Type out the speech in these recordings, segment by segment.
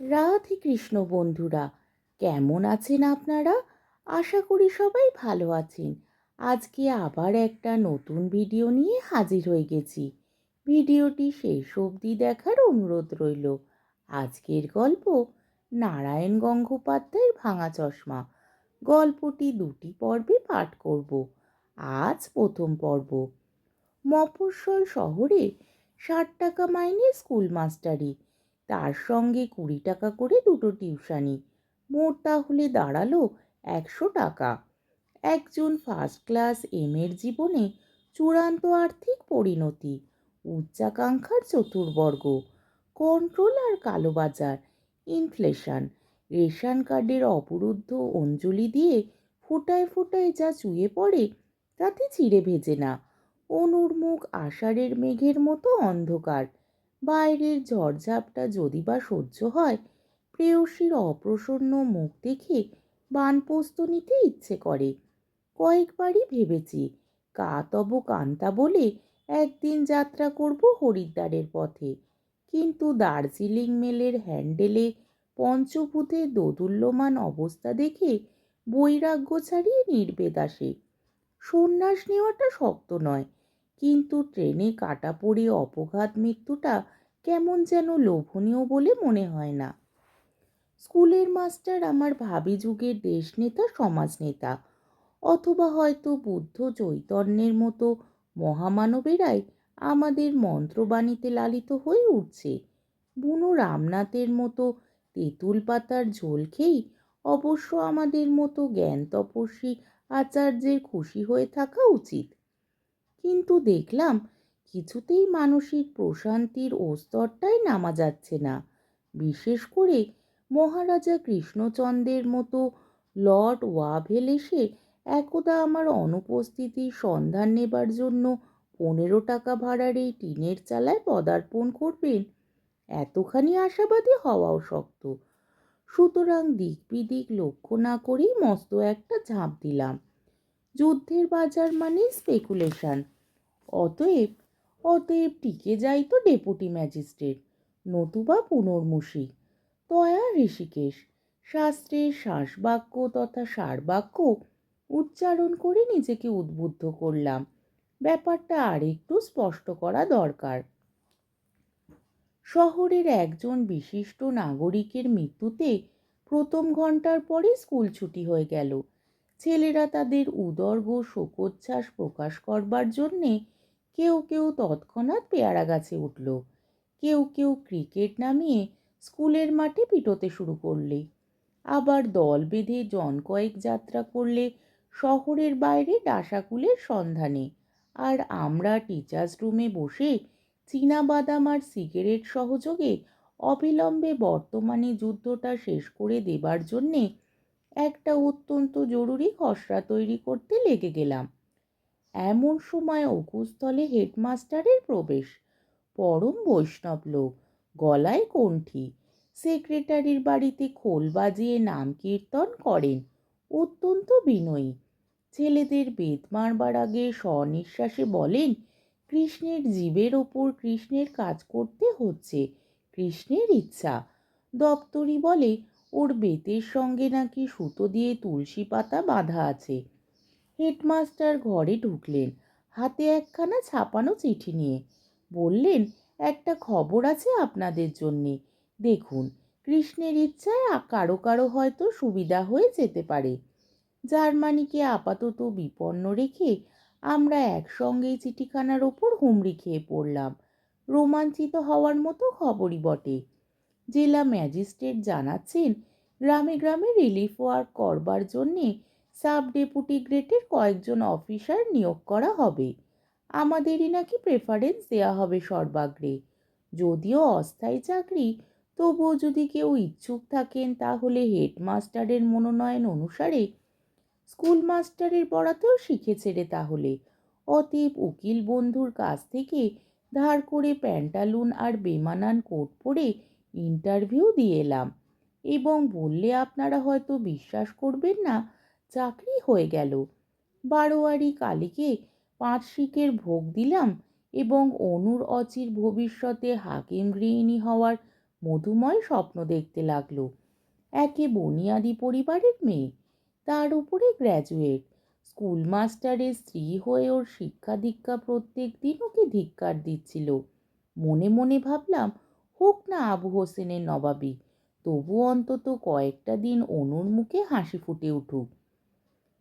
রাধে কৃষ্ণ বন্ধুরা, কেমন আছেন আপনারা? আশা করি সবাই ভালো আছেন। আজকে আবার একটা নতুন ভিডিও নিয়ে হাজির হয়ে গেছি। ভিডিওটি শেষ অবধি দেখার অনুরোধ রইল। আজকের গল্প নারায়ণ গঙ্গোপাধ্যায়ের ভাঙা চশমা। গল্পটি দুটি পর্বে পাঠ করব। আজ প্রথম পর্ব। মফস্বল শহরে ষাট টাকা মাইনে স্কুল মাস্টারি। তার সঙ্গে কুড়ি টাকা করে দুটো টিউশানি। মোট তাহলে দাঁড়াল একশো টাকা। একজন ফার্স্ট ক্লাস এম এর জীবনে চূড়ান্ত আর্থিক পরিণতি, উচ্চাকাঙ্ক্ষার চতুর্বর্গ কন্ট্রোল আর কালোবাজার ইনফ্লেশন রেশন কার্ডের অবরুদ্ধ অঞ্জলি দিয়ে ফোটায় ফোটায় যা চুয়ে পড়ে তাতে চিড়ে ভেজে না। অনুর মুখ আষাঢ়ের মেঘের মতো অন্ধকার। বাইরের ঝড়ঝাপটা যদি বা সহ্য হয়, প্রেয়সীর অপ্রসন্ন মুখ দেখে বানপোস্ত নিতে ইচ্ছে করে। কয়েকবারই ভেবেছি, কা তব কান্তা বলে একদিন যাত্রা করব হরিদ্বারের পথে। কিন্তু দার্জিলিং মেলের হ্যান্ডেলে পঞ্চভূতের দোদুল্যমান অবস্থা দেখে বৈরাগ্য ছাড়িয়ে নির্বেদ আসে। সন্ন্যাস নেওয়াটা শক্ত নয় কিন্তু ট্রেনে কাটা পড়ে অপঘাত মৃত্যুটা কেমন যেন লোভনীয় বলে মনে হয় না। স্কুলের মাস্টার আমার ভাবি যুগের দেশনেতা, সমাজনেতা অথবা হয়তো বুদ্ধ চৈতন্যের মতো মহামানবেরাই আমাদের মন্ত্রবাণীতে লালিত হয়ে উঠছে। বুনো রামনাথের মতো তেঁতুল পাতার ঝোল খেয়েই অবশ্য আমাদের মতো জ্ঞান তপস্বী আচার্যের খুশি হয়ে থাকা উচিত। কিন্তু দেখলাম কিছুতেই মানসিক প্রশান্তির ওস্তরটাই নামা যাচ্ছে না। বিশেষ করে মহারাজা কৃষ্ণচন্দ্রের মতো লর্ড ওয়াভেল এসে একদা আমার অনুপস্থিতির সন্ধান নেবার জন্য পনেরো টাকা ভাড়ার এই টিনের চালায় পদার্পণ করবেন। এতখানি আশাবাদী হওয়াও শক্ত। সুতরাং দিক বিদিক লক্ষ্য না করেই মস্ত একটা ঝাঁপ দিলাম। যুদ্ধের বাজার মানে স্পেকুলেশন অতএব অতএব টিকে যাই তো ডেপুটি ম্যাজিস্ট্রেট নতুবা পুনর্মুষী। তয়া ঋষিকেশ শাস্ত্রের শ্বাসবাক্য তথা সারবাক্য উচ্চারণ করে নিজেকে উদ্বুদ্ধ করলাম। ব্যাপারটা আরেকটু স্পষ্ট করা দরকার। শহরের একজন বিশিষ্ট নাগরিকের মৃত্যুতে প্রথম ঘণ্টার পরে স্কুল ছুটি হয়ে গেল। ছেলেরা তাদের উদর্গ শোকোচ্ছ্বাস প্রকাশ করবার জন্যে কেউ কেউ তৎক্ষণাৎ পেয়ারা গাছে উঠল। কেউ কেউ ক্রিকেট নামিয়ে স্কুলের মাঠে পিটোতে শুরু করলে। আবার দল বেঁধে জন কয়েক যাত্রা করলে শহরের বাইরে ডাসাকুলের সন্ধানে। আর আমরা টিচার্স রুমে বসে বাদাম আর সিগারেট সহযোগে অবিলম্বে বর্তমানে যুদ্ধটা শেষ করে দেবার জন্যে একটা অত্যন্ত জরুরি খসড়া তৈরি করতে লেগে গেলাম। এমন সময় অকুস্থলে হেডমাস্টারের প্রবেশ। পরম বৈষ্ণব লোক, গলায় কণ্ঠি। সেক্রেটারির বাড়িতে খোল বাজিয়ে নাম কীর্তন করেন। অত্যন্ত বিনয়ী। ছেলেদের বেদ মারবার আগে স্বনিঃশ্বাসে বলেন, কৃষ্ণের জীবের ওপর কৃষ্ণের কাজ করতে হচ্ছে, কৃষ্ণের ইচ্ছা। দপ্তরি বলে, ওর বেতের সঙ্গে নাকি সুতো দিয়ে তুলসী পাতা বাঁধা আছে। হেডমাস্টার ঘরে ঢুকলেন। হাতে একখানা ছাপানো চিঠি নিয়ে। বললেন, একটা খবর আছে আপনাদের জন্যে। দেখুন, কৃষ্ণের ইচ্ছায় কারও কারও হয়তো সুবিধা হয়ে যেতে পারে। জার্মানিকে আপাতত বিপন্ন রেখে আমরা একসঙ্গেই চিঠিখানার ওপর হুমড়ি খেয়ে পড়লাম। রোমাঞ্চিত হওয়ার মতো খবরই বটে। জেলা ম্যাজিস্ট্রেট জানাচ্ছেন, গ্রামে গ্রামে রিলিফ ওয়ার্ক করবার জন্যে সাব ডেপুটি গ্রেডের কয়েকজন অফিসার নিয়োগ করা হবে। আমাদেরই নাকি প্রেফারেন্স দেওয়া হবে সর্বাগ্রে। যদিও অস্থায়ী চাকরি, তবুও যদি কেউ ইচ্ছুক থাকেন, তাহলে হেডমাস্টারের মনোনয়ন অনুসারে স্কুল মাস্টারের পড়াতেও শিখেছে রে তাহলে। অতীব উকিল বন্ধুর কাছ থেকে ধার করে প্যান্টালুন আর বেমানান কোট পরে ইন্টারভিউ দিয়ে এলাম। এবং বললে আপনারা হয়তো বিশ্বাস করবেন না চাকরি হয়ে গেল। বারোয়ারি কালীকে পাঁচ ভোগ দিলাম এবং অনুর অচির ভবিষ্যতে হাকিম গৃহিণী হওয়ার মধুময় স্বপ্ন দেখতে লাগল। একে বনিয়াদি পরিবারের মেয়ে, তার উপরে গ্র্যাজুয়েট স্কুল মাস্টারের স্ত্রী হয়ে ওর শিক্ষা দীক্ষা প্রত্যেক দিন ওকে ধিক্কার দিচ্ছিল। মনে মনে ভাবলাম, হোক না আবু হোসেনের নবাবী, তবু অন্তত কয়েকটা দিন অনুর মুখে হাসি ফুটে উঠুক।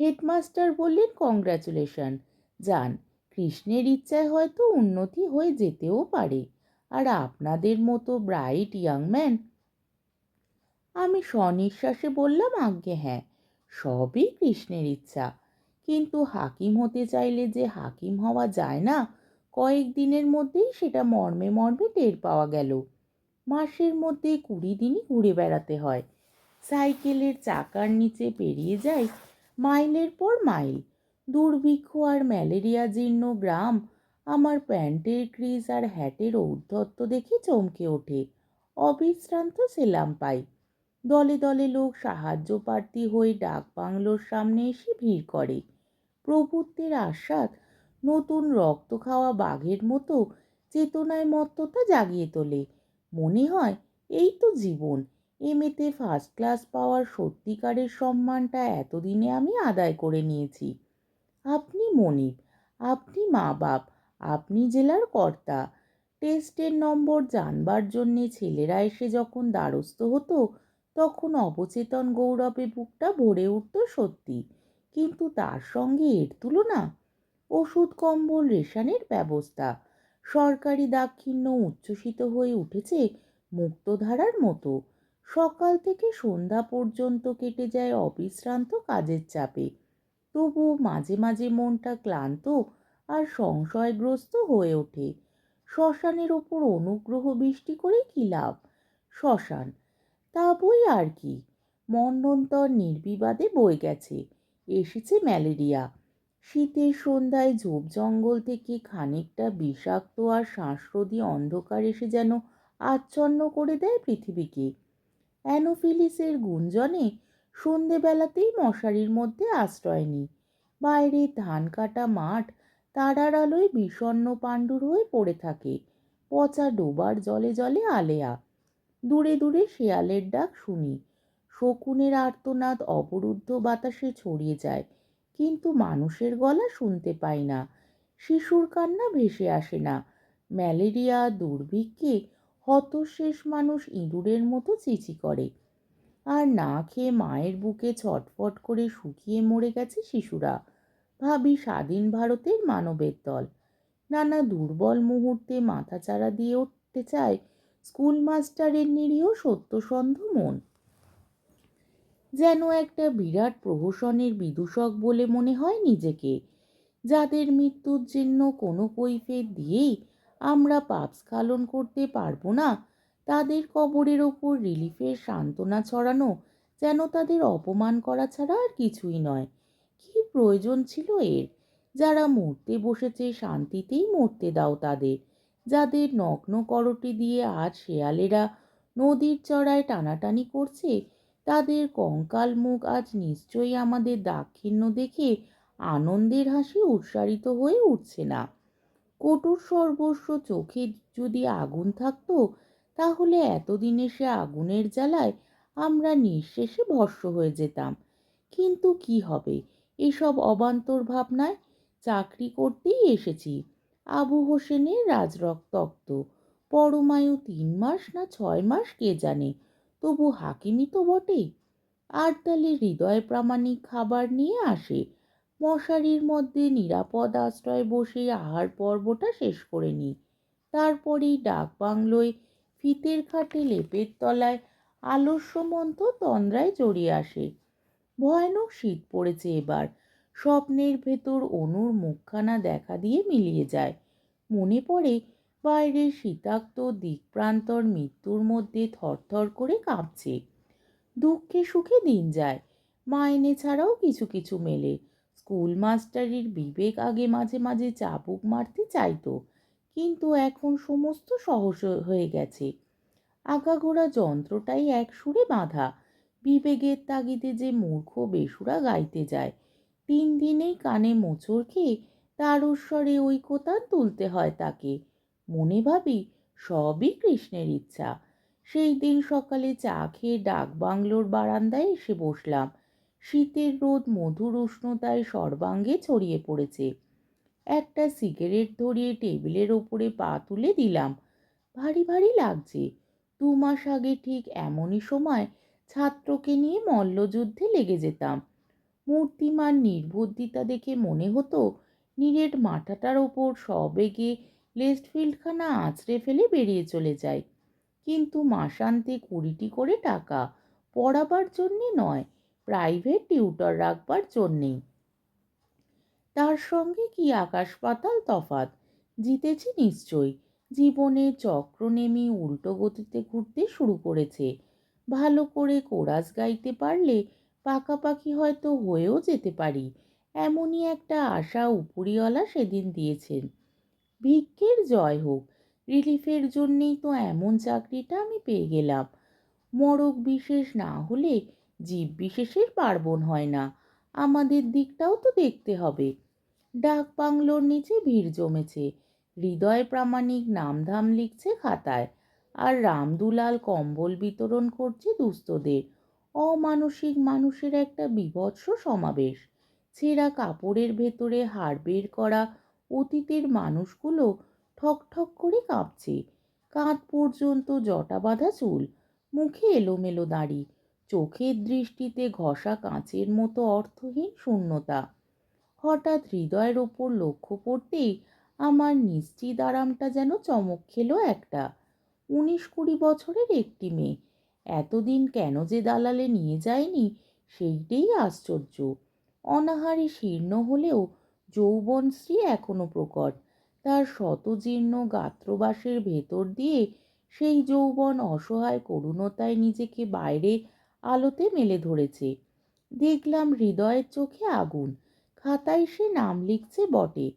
হেডমাস্টার বললেন, কংগ্রাচুলেশন। যান, কৃষ্ণের ইচ্ছায় হয়তো উন্নতি হয়ে যেতেও পারে। আর আপনাদের মতো ব্রাইট ইয়াং ম্যান, আমি স্বনিঃশ্বাসে বললাম, আজ্ঞে হ্যাঁ সবই কৃষ্ণের ইচ্ছা। কিন্তু হাকিম হতে চাইলে যে হাকিম হওয়া যায় না, কয়েক দিনের মধ্যেই সেটা মর্মে মর্মে টের পাওয়া গেল। মাসের মধ্যে কুড়ি দিনই ঘুরে বেড়াতে হয়। সাইকেলের চাকার নিচে পেরিয়ে যায় মাইলের পর মাইল। দুর্ভিক্ষ আর ম্যালেরিয়া জীর্ণ গ্রাম। আমার প্যান্টের ক্রিজ আর হ্যাটের ঔদ্ধত্য দেখে চমকে ওঠে। অবিশ্রান্ত সেলাম পাই। দলে দলে লোক সাহায্য প্রার্থী হয়ে ডাক বাংলোর সামনে এসে ভিড় করে। প্রভুত্বের আস্বাদ, নতুন রক্ত খাওয়া বাঘের মতো চেতনায় মত্ততা জাগিয়ে তোলে। মনে হয়, এই তো জীবন। এমেতে ফার্স্ট ক্লাস পাওয়ার সত্যিকারের সম্মানটা এতদিনে আমি আদায় করে নিয়েছি। আপনি মনিব, আপনি মা বাপ, আপনি জেলার কর্তা। টেস্টের নম্বর জানবার জন্যে ছেলেরা এসে যখন দ্বারস্থ হতো, তখন অবচেতন গৌরবে বুকটা ভরে উঠত সত্যি। কিন্তু তার সঙ্গে এর তুলনা? ওষুধ, কম্বল, রেশনের ব্যবস্থা। সরকারি দাক্ষিণ্য উচ্ছ্বসিত হয়ে উঠেছে মুক্তধারার মতো। সকাল থেকে সন্ধ্যা পর্যন্ত কেটে যায় অবিশ্রান্ত কাজের চাপে। তবু মাঝে মাঝে মনটা ক্লান্ত আর সংশয়গ্রস্ত হয়ে ওঠে। শ্মশানের ওপর অনুগ্রহ বৃষ্টি করে কী লাভ? শ্মশান? তা বই আর কি? মন্বন্তর নির্বিবাদে বয়ে গেছে। এসেছে ম্যালেরিয়া। শীতের সন্ধ্যায় ঝোপ জঙ্গল থেকে খানিকটা বিষাক্ত আর শ্বাসরোধী অন্ধকার এসে যেন আচ্ছন্ন করে দেয় পৃথিবীকে। অ্যানোফিলিসের গুঞ্জনে সন্ধেবেলাতেই মশারির মধ্যে আশ্রয় নিই। বাইরে ধান কাটা মাঠ তারার আলোয় বিষণ্ন পাণ্ডুর হয়ে পড়ে থাকে। পচা ডোবার জলে জলে আলেয়া। দূরে দূরে শেয়ালের ডাক শুনি। শকুনের আর্তনাদ অবরুদ্ধ বাতাসে ছড়িয়ে যায়, কিন্তু মানুষের গলা শুনতে পাই না। শিশুর কান্না ভেসে আসে না। ম্যালেরিয়া, দুর্ভিক্ষে হতশেষ মানুষ ইঁদুরের মতো চিচি করে। আর না খেয়ে মায়ের বুকে ছটফট করে শুকিয়ে মরে গেছে শিশুরা। ভাবি স্বাধীন ভারতের মানবের দল। নানা দুর্বল মুহূর্তে মাথাচাড়া দিয়ে উঠতে চায় স্কুল মাস্টারের নিরীহ সত্যসন্ধ মন। যেন একটা বিরাট প্রহসনের বিদূষক বলে মনে হয় নিজেকে। যাদের মৃত্যুর জন্য কোনো কৈফিয়ত দিয়েই আমরা পাপ স্খালন করতে পারব না। তাদের কবরের ওপর রিলিফের সান্ত্বনা ছড়ানো যেন তাদের অপমান করা ছাড়া আর কিছুই নয়। কি প্রয়োজন ছিল এর? যারা মরতে বসেছে শান্তিতেই মরতে দাও তাদের। যাদের নগ্ন করটি দিয়ে আজ শেয়ালেরা নদীর চড়ায় টানাটানি করছে, তাদের কঙ্কাল মুখ আজ নিশ্চয়ই আমাদের দাক্ষিণ্য দেখে আনন্দের হাসি উৎসারিত হয়ে উঠছে না। কটুর সর্বস্ব চোখে যদি আগুন থাকতো, তাহলে এতদিনে সে আগুনের জ্বালায় আমরা নিঃশেষে ভস্য হয়ে যেতাম। কিন্তু কি হবে? এসব অবান্তর ভাবনায় চাকরি করতেই এসেছি। আবু হোসেনের রাজরক্তক্ত পরমায়ু তিন মাস না ছয় মাস কে জানে? তবু হাকিমি তো বটেই। আড়তালে হৃদয় প্রামাণিক খাবার নিয়ে আসে। মশারির মধ্যে নিরাপদ আশ্রয় বসে আহার পর্বটা শেষ করে নিই। তারপরেই ডাক বাংলোয় ফিতের খাটে লেপের তলায় আলস্যমন্ত তন্দ্রায় জড়িয়ে আসে। ভয়ানক শীত পড়েছে এবার। স্বপ্নের ভেতর অনুর মুখখানা দেখা দিয়ে মিলিয়ে যায়। মনে পড়ে বাইরের শীতাক্ত দিকপ্রান্তর মৃত্যুর মধ্যে থরথর করে কাঁপছে। দুঃখে সুখে দিন যায়। মাইনে ছাড়াও কিছু কিছু মেলে। স্কুল মাস্টারির বিবেক আগে মাঝে মাঝে চাবুক মারতে চাইতো, কিন্তু এখন সমস্ত সহজ হয়ে গেছে। আগাগোড়া যন্ত্রটাই এক সুরে বাঁধা, বিবেকের তাগিদে যে মূর্খ বেসুরা গাইতে যায়। তিন দিনেই কানে মোচড় খেয়ে তার উৎসরে ওই কোতান তুলতে হয় তাকে। মনে ভাবি সবই কৃষ্ণের ইচ্ছা। সেই দিন সকালে চা খেয়ে ডাক বাংলোর বারান্দায় এসে বসলাম। শীতের রোদ মধুর উষ্ণতায় সর্বাঙ্গে ছড়িয়ে পড়েছে। একটা সিগারেট ধরিয়ে টেবিলের ওপরে পা তুলে দিলাম। ভারী ভারী লাগছে। দু মাস আগে ঠিক এমনই সময় ছাত্রকে নিয়ে মল্লযুদ্ধে লেগে যেতাম। মূর্তিমান নির্বুদ্ধিতা দেখে মনে হতো, নীরের মাথাটার ওপর সবেগে লেস্টফিল্ডখানা আঁচড়ে ফেলে বেরিয়ে চলে যায়। কিন্তু মাসান্তে কুড়িটি করে টাকা পড়াবার জন্যে নয় প্রাইভেট টিউটর রাখবার জন্যেই। তার সঙ্গে কি আকাশ পাতাল তফাত জিতেছি নিশ্চয়ই। জীবনে চক্র নেমে উল্টো গতিতে ঘুরতে শুরু করেছে। ভালো করে কোরাস গাইতে পারলে পাকাপাকি হয়তো হয়েও যেতে পারি, এমনই একটা আশা উপরিওয়ালা সেদিন দিয়েছেন। ভিক্ষের জয় হোক, রিলিফের জন্যেই তো এমন চাকরিটা আমি পেয়ে গেলাম। মরক বিশেষ না হলে জীব বিশেষের পার্বণ হয় না। আমাদের দিকটাও তো দেখতে হবে। ডাক বাংলোর নিচে ভিড় জমেছে। হৃদয় প্রামাণিক নামধাম লিখছে খাতায়। আর রামদুলাল কম্বল বিতরণ করছে দুস্থদের। অমানসিক মানুষের একটা বিভৎস সমাবেশ। ছেঁড়া কাপড়ের ভেতরে হাড় বের করা অতীতের মানুষগুলো ঠক ঠক করে কাঁপছে। কাঁধ পর্যন্ত জটা বাঁধা চুল। মুখে এলোমেলো দাড়ি। চোখের দৃষ্টিতে ঘষা কাঁচের মতো অর্থহীন শূন্যতা। হঠাৎ হৃদয়ের ওপর লক্ষ্য পড়তেই আমার নিশ্চিত আরামটা যেন চমক খেলো একটা। উনিশ কুড়ি বছরের একটি মেয়ে। এতদিন কেন যে দালালে নিয়ে যায়নি সেইটাই আশ্চর্য। অনাহারে শীর্ণ হলেও যৌবনশ্রী এখনও প্রকট। তার শতজীর্ণ গাত্রবাসের ভেতর দিয়ে সেই যৌবন অসহায় করুণতায় নিজেকে বাইরে আলোতে মেলে ধরেছে। দেখলাম হৃদয়ের চোখে আগুন। খাতায় সে নাম লিখছে বটে।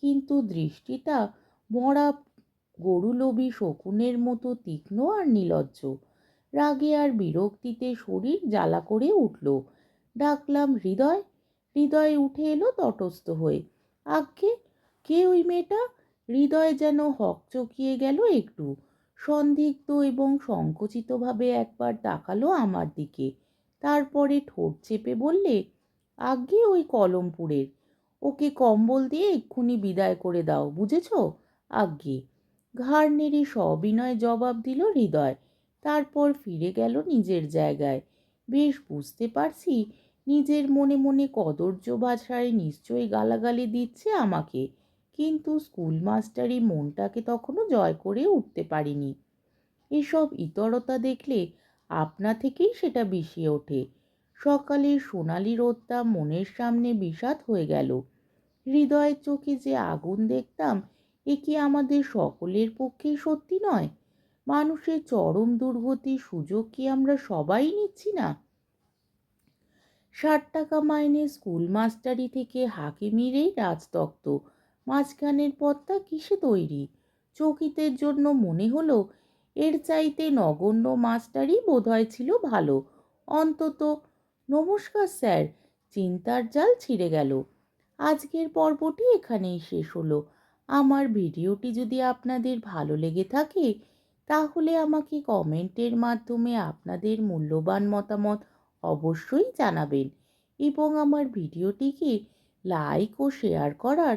কিন্তু দৃষ্টিটা মরা গরুলোভী শকুনের মতো তীক্ষ্ণ আর নিলজ্জ। রাগে আর বিরক্তিতে শরীর জ্বালা করে উঠল। ডাকলাম, হৃদয় হৃদয় উঠে এলো তটস্থ হয়ে। আজ্ঞে, কে ওই মেয়েটা? হৃদয় যেন হক চকিয়ে গেল একটু। সন্দিগ্ধ এবং সংকুচিতভাবে একবার তাকালো আমার দিকে। তারপরে ঠোঁট চেপে বললে আজ্ঞে ওই কলমপুরের। ওকে কম্বল দিয়ে এক্ষুনি বিদায় করে দাও, বুঝেছ? আজ্ঞে ঘাড় নেড়ে সবিনয় জবাব দিল হৃদয়। তারপর ফিরে গেল নিজের জায়গায়। বেশ, বুঝতে পারছি। নিজের মনে মনে কদর্য ভাষায় নিশ্চয়ই গালাগালি দিচ্ছে আমাকে। কিন্তু স্কুল মাস্টারি মনটাকে তখনও জয় করে উঠতে পারিনি। এসব ইতরতা দেখলে আপনা থেকেই সেটা বিষিয়ে ওঠে। সকালে সোনালি রোদটা মনের সামনে বিষাদ হয়ে গেল। হৃদয়ের চোখে যে আগুন দেখতাম, এ কি আমাদের সকলের পক্ষেই সত্যি নয়? মানুষের চরম দুর্গতির সুযোগ কি আমরা সবাই নিচ্ছি না? ষাট টাকা মাইনে স্কুল মাস্টারি থেকে হাকিমিরেই রাজতক্ত মাঝখানের পথটা কিসে তৈরি? চকিতের জন্য মনে হলো, এর চাইতে নগণ্য মাস্টারই বোধহয় ছিল ভালো। অন্তত নমস্কার স্যার, চিন্তার জাল ছিঁড়ে গেল। আজকের পর্বটি এখানেই শেষ হলো। আমার ভিডিওটি যদি আপনাদের ভালো লেগে থাকে, তাহলে আমাকে কমেন্টের মাধ্যমে আপনাদের মূল্যবান মতামত অবশ্যই জানাবেন এবং আমার ভিডিওটিকে লাইক ও শেয়ার করার